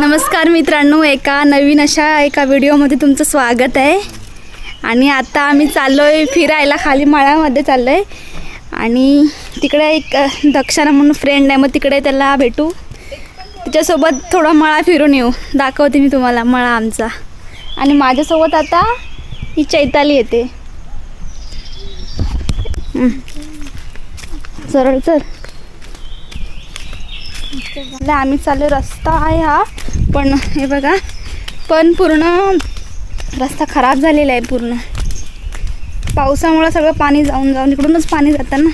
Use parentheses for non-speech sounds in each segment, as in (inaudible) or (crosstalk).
नमस्कार मित्रांनो एका नवीन अशा एका व्हिडिओमध्ये तुमचं स्वागत आहे. आणि आता आम्ही चाललो आहे फिरायला खाली मळ्यामध्ये चाललो आहे आणि तिकडे एक दक्षाना म्हणून फ्रेंड आहे मग तिकडे त्याला भेटू. तिच्यासोबत थोडा मळा फिरून येऊ. दाखवते मी तुम्हाला मळा आमचा. आणि माझ्यासोबत आता ही चैताली येते. सरळ चल. आम्ही चाललो रस्ता आहे हा. पण हे बघा पण पूर्ण रस्ता खराब झालेला आहे पूर्ण. पावसामुळं सगळं पाणी जाऊन जाऊन इकडूनच पाणी जातं ना.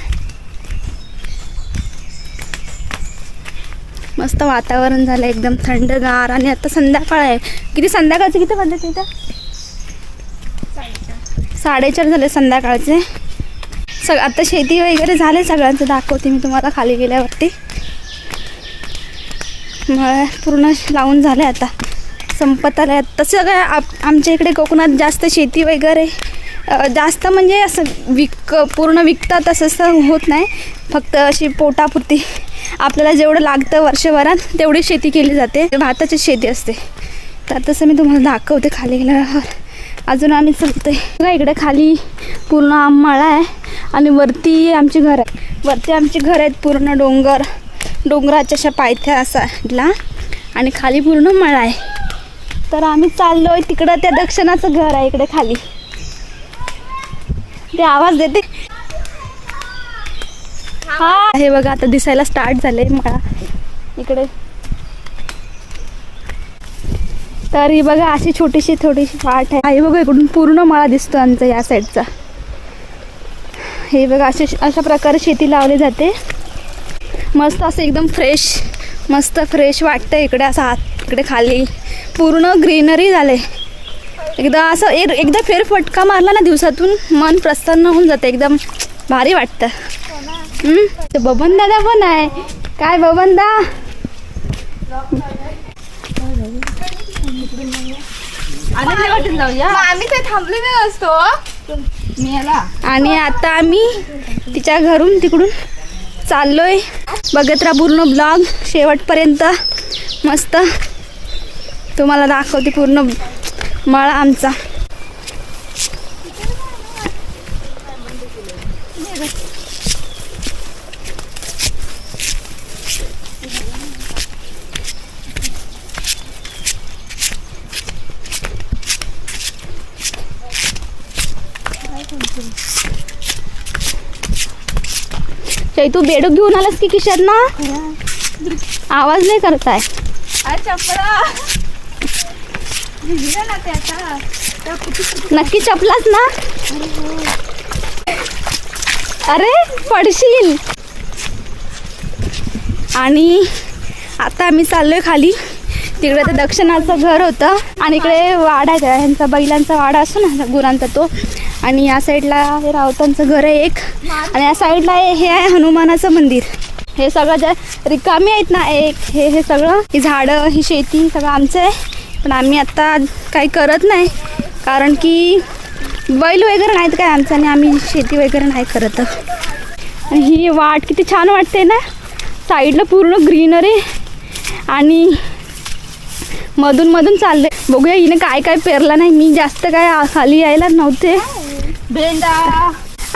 मस्त वातावरण झालं एकदम थंडगार. आणि आता संध्याकाळ आहे. किती संध्याकाळचे किती वाजले तिथं? साडेचार झाले संध्याकाळचे. सग आता शेती वगैरे झाले सगळ्यांचं दाखवते मी तुम्हाला खाली गेल्यावरती. मग पूर्ण लावून झालं आहे आता. संपत आलं आहे तसं काय आप आमच्या इकडे कोकणात जास्त शेती वगैरे जास्त म्हणजे असं विक पूर्ण विकतात असं असं होत नाही. फक्त अशी पोटापुरती आपल्याला जेवढं लागतं वर्षभरात तेवढी शेती केली जाते. भाताची शेती असते. तर तसं मी तुम्हाला दाखवते खाली गेल्यावर. अजून आम्ही चालतोय. बघा इकडे खाली पूर्ण आंबाळा आहे आणि वरती आमची घर आहे वरती आमची घर आहेत पूर्ण डोंगर. डोंगराच्या अशा पायथ्या साईडला आणि खाली पूर्ण मळा आहे. तर आम्ही चाललो आहे तिकडं त्या दक्षिणाचं घर आहे इकडे खाली. ते आवाज देते. हा हे बघा आता दिसायला स्टार्ट झाले मळा. इकडे. तर ही बघा अशी छोटीशी थोडीशी वाट आहे. हे बघा इकडून पूर्ण मळा दिसतो आमचा या साईडचा हे बघा अशा अशा प्रकारे शेती लावली जाते. मस्त असं एकदम फ्रेश मस्त फ्रेश वाटतं इकडे असं आत इकडे खाली. पूर्ण ग्रीनरी झाले एकदा असं एक एकदा फेरफटका मारला ना दिवसातून मन प्रसन्न होऊन जातं एकदम भारी वाटतं? ते बबन दादा पण आहे. काय बबन दा? आम्ही काही थांबले नाही असतो. आणि आता आम्ही तिच्या घरून तिकडून चाललोय. बघत राहा पूर्ण ब्लॉग शेवटपर्यंत मस्त. तुम्हाला दाखवते पूर्ण मळा आमचा. चै तू बेडूक घेऊन आलास की किशात ना? आवाज नाही करताय. नक्की चपलास ना? अरे पडशील. आणि आता आम्ही चाललोय खाली. तिकडे ते दक्षिणाचं घर होतं. आणि इकडे वाडा आहे. ह्यांचा बैलांचा वाडा असतो ना गुरांचा तो. आणि या साईडला हे रावतांचं घर आहे एक. आणि या साईडला हे आहे हनुमानाचं मंदिर. हे सगळं ज्या रिकामी आहेत ना एक हे हे सगळं. ही झाडं ही शेती सगळं आमचं आहे. पण आम्ही आत्ता काही करत नाही. कारण की बैल वगैरे नाहीत काय आमचं आणि आम्ही शेती वगैरे नाही करत. आणि ही वाट किती छान वाटते ना. साईडला पूर्ण ग्रीनरी आणि मधून मधून चालले बघूया हिने काय काय पेरलं नाही. मी जास्त काय खाली यायला नव्हते. भेंडा.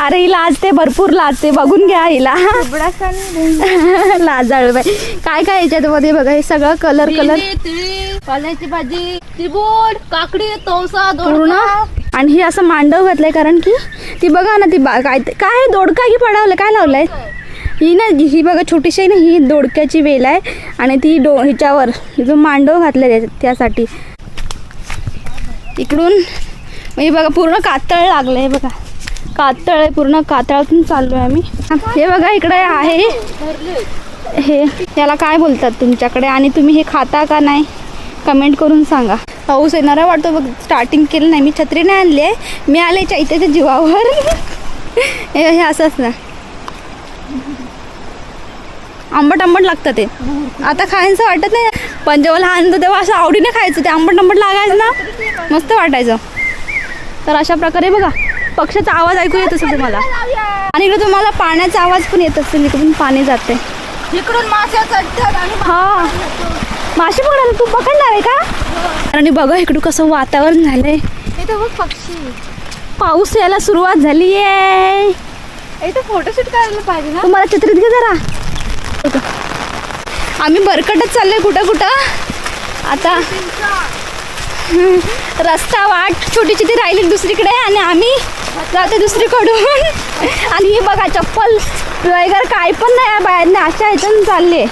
अरे ही लाजते भरपूर लाजते. बघून घ्या हिला. (laughs) लाजाळू बाई. काय काय याच्यामध्ये बघा हे सगळं कलर कलर पाल्याची भाजी तिबूड काकडी तवसा पूर्ण. आणि हे असं मांडव घातलंय कारण की ती बघा ना ती काय काय दोडका की पडावलं काय लावलंय? ही ना ही बघा छोटीशी ना ही दोडक्याची वेल आहे. आणि ती डो ह्याच्यावर जो मांडव घातलाय त्या- त्यासाठी. इकडून म्हणजे बघा पूर्ण कातळ लागलंय बघा. कातळ आहे पूर्ण कातळातून चाललो आहे आम्ही. हे बघा इकडे आहे. हे याला काय बोलतात तुमच्याकडे? आणि तुम्ही हे खाता का नाही? कमेंट करून सांगा. पाऊस येणारा वाटतो बघ स्टार्टिंग केलं नाही. मी छत्री नाही आणली आहे. मी आले चैत्याच्या जीवावर. हे हे असंच ना. आंबट आंबट लागतं ते. आता खायचं वाटत नाही. पण जेव्हा लहान होतं तेव्हा असं आवडीने खायचं. ते आंबट आंबट लागायचं ना. मस्त वाटायचं. तर अशा प्रकारे बघा पक्षाचा आवाज ऐकू येत असेल तुम्हाला. आणि इकडे तुम्हाला पाण्याचा आवाज पण येत असेल इकडून पाणी जाते. इकडून हा. मासे पकडायला तू पकडणार आहे का? आणि बघा इकडं कसं वातावरण झालंय. पक्षी. पाऊस यायला सुरुवात झाली आहे. इथं फोटोशूट करायला पाहिजे ना. तुम्हाला चित्रित घे जरा. आम्ही बरकटच चाललोय कुठं कुठं? आता रस्ता वाट छोटीची ती राहिली दुसरीकडे आणि आम्ही जाते दुसरीकडून. आणि हे बघा चप्पल वगैरे काय पण नाही बाहेर अशा ह्याच्यातून चालले.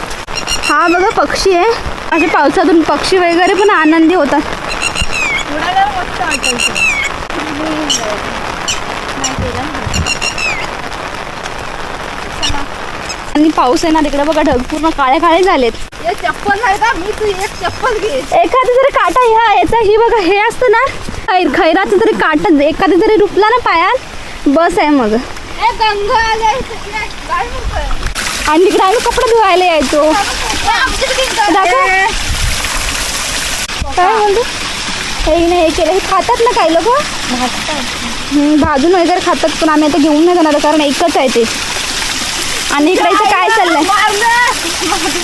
हा बघा पक्षी आहे. असे पावसातून पक्षी वगैरे पण आनंदी होतात. आणि पाऊस आहे ना तिकडे बघा ढग पूर्ण काळे काळे झालेत. हे चप्पल आहे का? मी तू एक चप्पल घे एखादी जरी काटा ह्या याचा ही बघा हे असतं ना? खैर खैराचं जरी काटा एखादी जरी रुपला ना पायात बस आहे मग? आणि तिकडे आम्ही कपडे धुवायला यायचो. काय म्हणतो हे नाही हे केलं. हे खातात ना काही लोक? भाजून वगैरे खातात पण आम्ही आता घेऊन नाही जाणार कारण एकच आहे ते. आणि इकडे इथं काय चाललंय?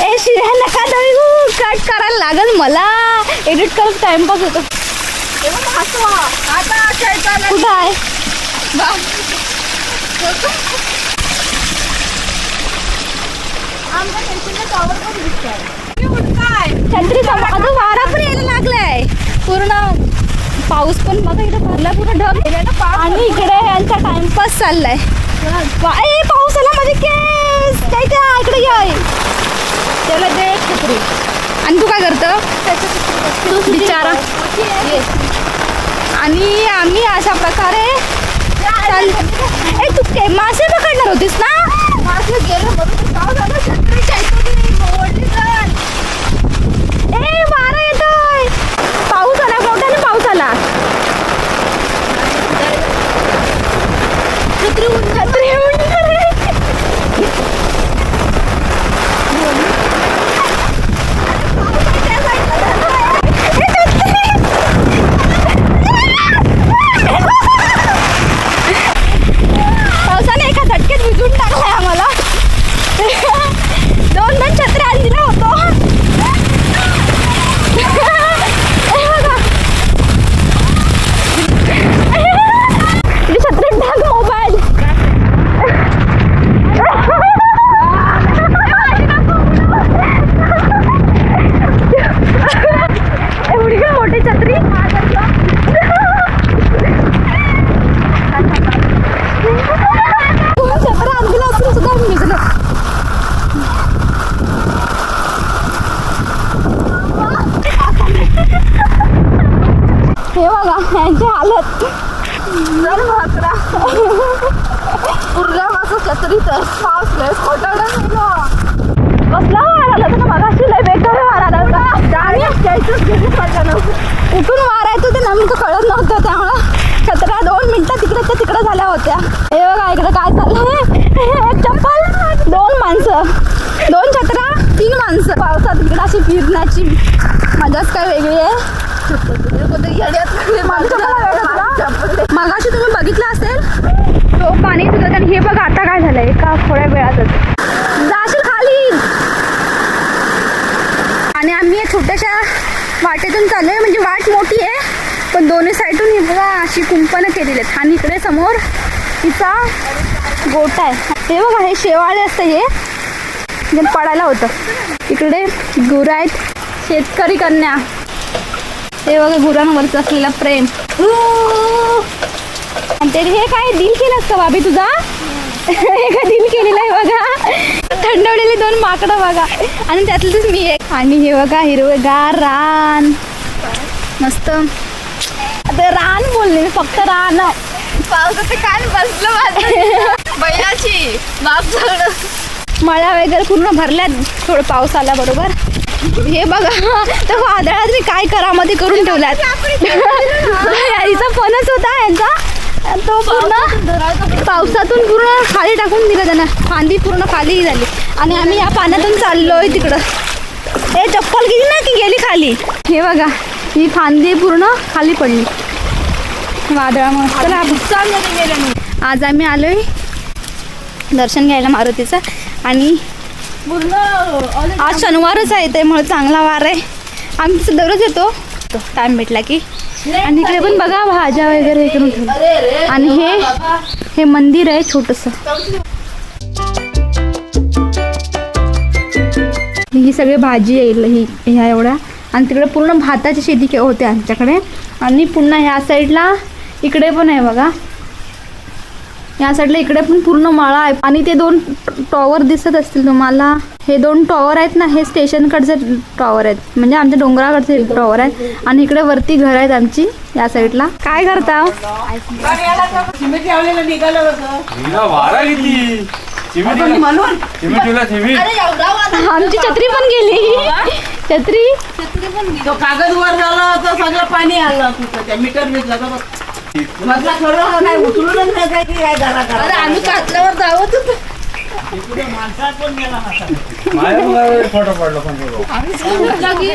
ए शिऱ्या नका देऊ. कट करायला लागल मला. एडिट करून टाइमपास होतो. कुठं आहे? छत्री वारा पण यायला लागलाय. पूर्ण पाऊस पण बघा इकडे भरला पूर्ण ढग. आणि इकडे यांचा टाइमपास चाललाय. इकडे ये. त्याला दे एक छत्री. आणि तू काय करतं? बिचारा. ये. आणि आम्ही अशा प्रकारे ए तू के मासे पकडणार होतीस ना? मागे गेलं म्हणून ते पाऊस आला, छत्री काहीतरी मोडली तर. ए वारा येतोय पाऊस आला मोठ्याने पाऊस आला छत्री उडली. छत्री उडली. पावसाने एका झटक्यात भिजून टाकलाय आम्हाला दोन दोन छत्र्या आणलेला होतो हे बघा. इथे छत्रीत टाक मोबाईल एवढी काय मोठी छत्री छत्र आणलेलं असून सुद्धा आम्ही भिजलो हे बघा यांची हालत जर म्हात्रा. उरल्या माझं छत्री तर पाऊस लय खोटारडा गेलो. कसला वार आला होता ना मगाशी लय बेकार वार आला होता आणि जायचंच घरी पडलं नव्हतं. कुठून वार येतो ते नेमकं कळत नव्हतं त्यामुळं. छत्र्या दोन मिनिटं तिकडे तिकडे झाल्या होत्या. हे बघा इकडे काय चाललंय? एक चप्पल. दोन माणसं. दोन छत्रा तीन माणसं. पावसात इकडे अशी फिरण्याची मजाच काय वेगळी आहे. येड्यात माणसं माणसं. मला वेगळं तुला? चप्पल. मगाशी तुम्ही बघितलं असेल? तो पाणी सुद्धा आणि हे बघ आता काय झालंय. का थोड्या वेळातच. जाशील खाली. आणि आम्ही या छोट्याशा वाटेतून चाललोय. म्हणजे वाट मोठी आहे पण दोन्ही साईडून हे बघा अशी कुंपणं केलेली आहेत. आणि इकडे समोर तिचा गोटा आहे. हे बघा हे शेवाळे असतं हे. पडायला होतं. इकडे गुरं आहेत. शेतकरी कन्या. हे बघा गुरांवरचं असलेला प्रेम. आणि हे काय दिल केलंस का बाबी तुझा? हे काय दिल केलेलं आहे बघा. थंडवलेली दोन माकडं बघा. आणि त्यातलीच मी एक. आणि हे बघा हिरवेगार रान. मस्त. आता रान बोलले मी फक्त रान. पावसाचं कान बसलं माझं. बैलाची बाप झालं. मळ्या वगैरे पूर्ण भरल्यात. थोडं पाऊस आला बरोबर. हे बघा तर वादळात मी काय करामध्ये करून ठेवल्यात. हिचा (laughs) फणस होता यांचा. तो पूर्ण पावसातून पूर्ण खाली टाकून दिलं त्यानं. फांदी पूर्ण खाली झाली. आणि आम्ही या पाण्यातून चाललोय तिकडं. हे चप्पल गेली ना की? गेली खाली. हे बघा ही फांदी पूर्ण खाली पडली. वादळामुळे. आज आम्ही आलोय दर्शन घ्यायला मारुतीचं. आणि पूर्ण आज शनिवारच आहे त्यामुळे चांगला वार आहे. आम्ही दररोज येतो. टाइम भेटला की. आणि इकडे पण बघा भाज्या वगैरे हे करून ठेवलं. आणि हे हे मंदिर आहे छोटस. ही सगळी भाजी येईल ही ह्या एवढ्या. आणि तिकडे पूर्ण भाताची शेती के- होते आमच्याकडे. आणि पुन्हा ह्या साईडला इकडे पण आहे बघा. या साईडला इकडे पण पूर्ण माळा आहे. आणि ते दोन टॉवर दिसत असतील तुम्हाला. हे दोन टॉवर आहेत ना हे स्टेशनकडचे टॉवर आहेत. म्हणजे आमच्या डोंगराकडचे टॉवर आहेत. आणि इकडे वरती घर आहेत आमची या साईडला. काय करता? आमची छत्री पण गेली. छत्री? तो कागद वर झाला तर सगळं पाणी आलं मीटर. म्हटलं खरं नाही उचलूनच नाही काय की काय घरा अरे आम्ही कातल्यावर जावत होतो माझ्या मुलाला फोटो पडलो पण तो. म्हटलं की?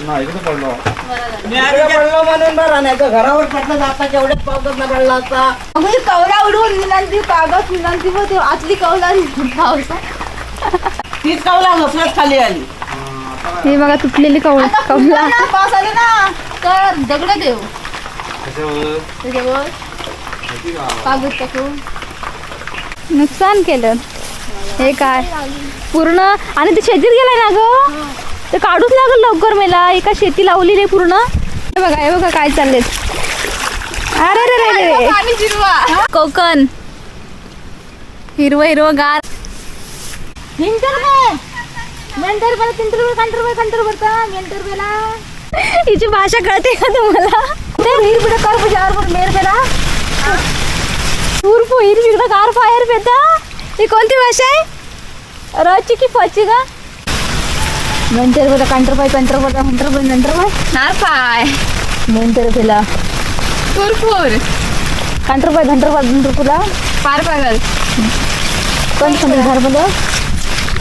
नाही इकडे पडलो. पडलो म्हणून बरं नाही तर घरावर पडलं जाता केवढ्याच पावसात न पडला असता कवला उडवून विनंती कागद विनंती होते आतली कवला पावसा. तीच कावला घसरत खाली आली. हे बघा तुटलेली कवळ कवला. ना पाऊस आले ना तर दगड देऊ. नुकसान केलं. हे काय? पूर्ण आणि ते शेतीत गेलाय ना ग? ते काढूच लागल लवकर मला. एका शेती लावलेली पूर्ण. बघा हे बघा काय चाललंय. अरे रे रे रे कोकण. हिरव हिरव गार. हिची भाषा कळते का तुम्हाला? నీరు కూడా కరుపు జారుకుని మీరు కదా తూర్పు ఇరిమి కూడా కారిపోయారు పెద్ద ఈ కొంత వేసాయి రోజుకి పచ్చిగా మెంతరు కూడా కంటరపాయి కంటరపాయి కంటరపాయి కంటరపాయి నారపాయ్ మెంతరు పిల్ల తూర్పూర్ కంటరపాయి కంటరపాయి కంటరపుల పారిపాయి కాదు కొంచెం హరపలు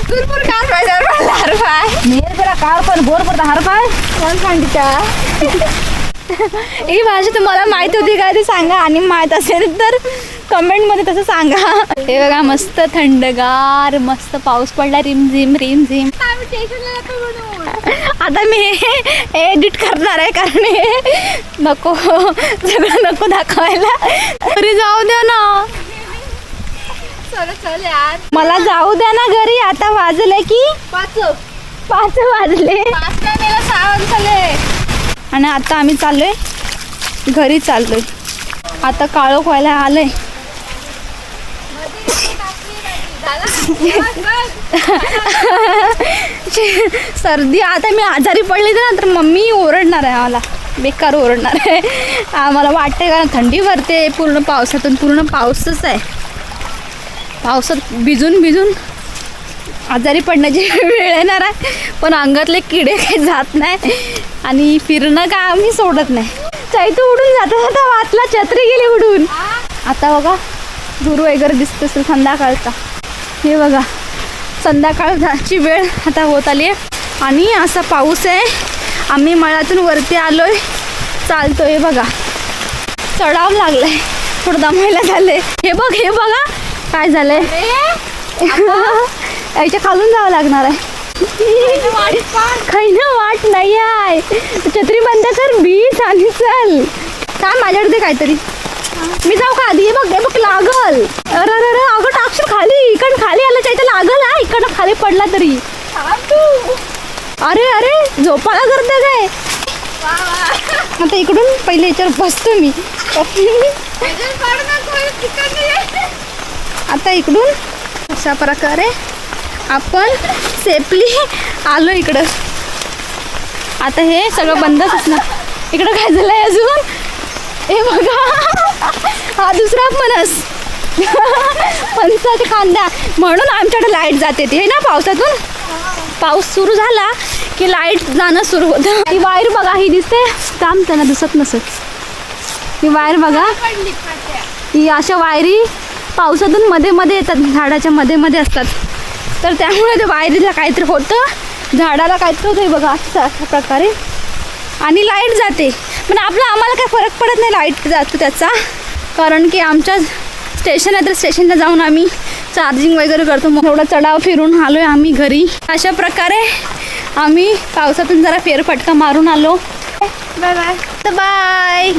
తూర్పూర్ కారిపాయి హరపాయి మీరు కూడా కారిపాయి బోర్ పడతా హరపాయి కొంచెం ही भाषा तुम्हाला माहीत होती काय ते सांगा. आणि माहीत असेल तर कमेंटमध्ये तसं सांगा. हे बघा मस्त थंडगार मस्त पाऊस पडला रिमझिम रिमझिम आता मी हे एडिट करणार आहे कारण हे नको सगळं नको दाखवायला. घरी जाऊ द्या ना. मला जाऊ द्या ना घरी. आता वाजले की पाच. पाच वाजले. सहा वाजले. आणि आता आम्ही चाललो आहे घरी चाललो आहे आता काळोख व्हायला आलं आहे (laughs) सर्दी आता मी आजारी पडली ना तर मम्मी ओरडणार आहे आम्हाला. बेकार ओरडणार आहे. आम्हाला वाटते का थंडी भरते पूर्ण पावसातून पूर्ण पाऊसच आहे. पावसात भिजून भिजून आजारी पडण्याची (laughs) वेळ येणार आहे. पण अंगातले किडे काही जात नाही. आणि फिरणं का आम्ही सोडत नाही. चैतू उडून जाता. जाता वाचला छत्री गेली उडून. आता बघा गुरु वगैरे दिसत असेल संध्याकाळचा. हे बघा संध्याकाळची वेळ आता होत आली आहे. आणि असा पाऊस आहे. आम्ही मळ्यातून वरती आलोय. चालतोय बघा. चढाव लागलाय. थोडं दमायला झालंय हे बघ हे बघा. काय झालंय? (laughs) याच्या खालून जावं लागणार आहे. काही ना वाट नाही आहे. छत्री बंद कर बीस आणि चल. काय माझ्याकडे काहीतरी. मी जाऊ का आधी? बघ बघ लागल. अरे अरे अरे अगं टाकशील खाली? इकडं खाली आलं त्याचं लागल हा? इकडं खाली पडला तरी. अरे अरे झोपाळा करते काय? आता इकडून पहिले याच्यावर बसतो मी. आता इकडून अशा प्रकारे आपण सेफली आलो इकडं. आता हे सगळं बंदच असणार. इकडं काय झालंय अजून? हे बघा. हा दुसरा फणस. फणसाचा कांदा. म्हणून आमच्याकडे लाइट जाते ती. हे ना पावसातून? पाऊस सुरू झाला की लाइट जाणं सुरू होतं. ही वायर बघा ही दिसते. काम त्यांना दिसत नसत. ही वायर बघा. ही अशा वायरी पावसातून मध्ये मध्ये येतात. झाडाच्या मध्ये मध्ये असतात. तर त्यामुळे ते वायरीला काहीतरी होतं. झाडाला काहीतरी होतं. हे बघा अशा अशा प्रकारे. आणि लाइट जाते. पण आपलं आम्हाला काही फरक पडत नाही लाइट जातो त्याचा. कारण की आमच्या स्टेशन आहे तर स्टेशनला जाऊन आम्ही चार्जिंग वगैरे करतो. मग थोडा चढाव फिरून आलोय आम्ही घरी. अशा प्रकारे आम्ही पावसातून जरा फेरफटका मारून आलो. बाय बाय तर बाय